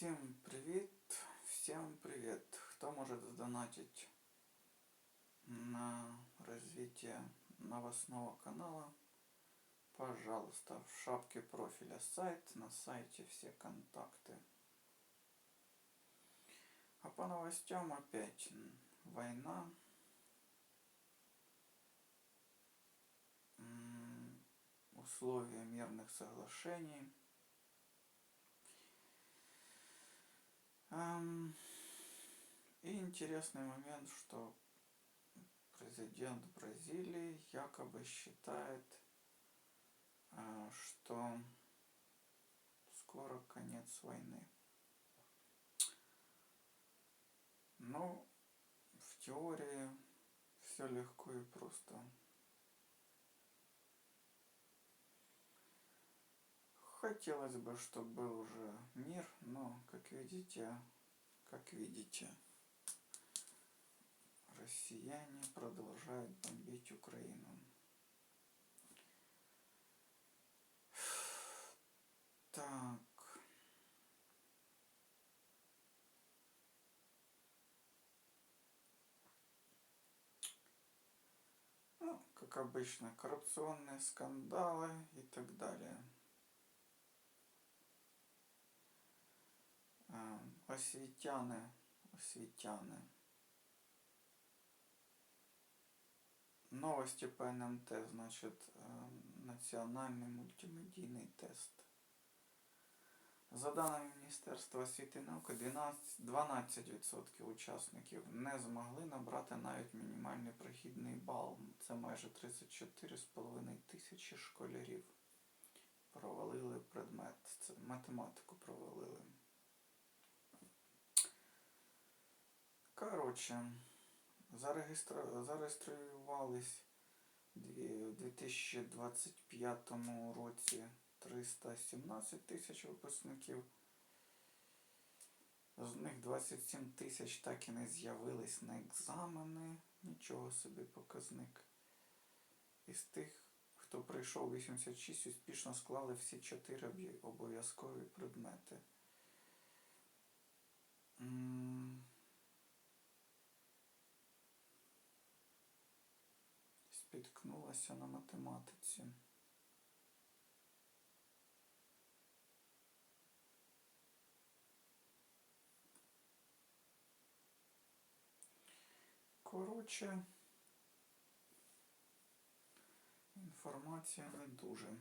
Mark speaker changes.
Speaker 1: Всем привет, всем привет. Кто может задонатить на развитие новостного канала? Пожалуйста, в шапке профиля сайт, на сайте все контакты. А по новостям опять война. Условия мирных соглашений. И интересный момент, что президент Бразилии якобы считает, а, что скоро конец войны. Но в теории все легко и просто. Хотелось бы, чтобы был уже мир, видите, как видите, россияне продолжают бомбить Украину. Так. Ну, как обычно, коррупционные скандалы и так далее. А, Осветяны, осветяны. Новости по НМТ, значит, э, національний мультимедійний тест. За даними Міністерства освіти і науки, 12, 12% учасників не змогли набрати навіть мінімальний прохідний бал. Це майже 34,5 тисячі школярів. Провалили предмет. Це математику провалили. Коротше, зареєстра... зареєструвались у 2025 році 317 тисяч випускників. З них 27 тисяч так і не з'явились на екзамени. Нічого собі показник. Із тих, хто прийшов 86, успішно склали всі 4 обов'язкові предмети. Спіткнулася на математиці. Коротше, інформація не дуже.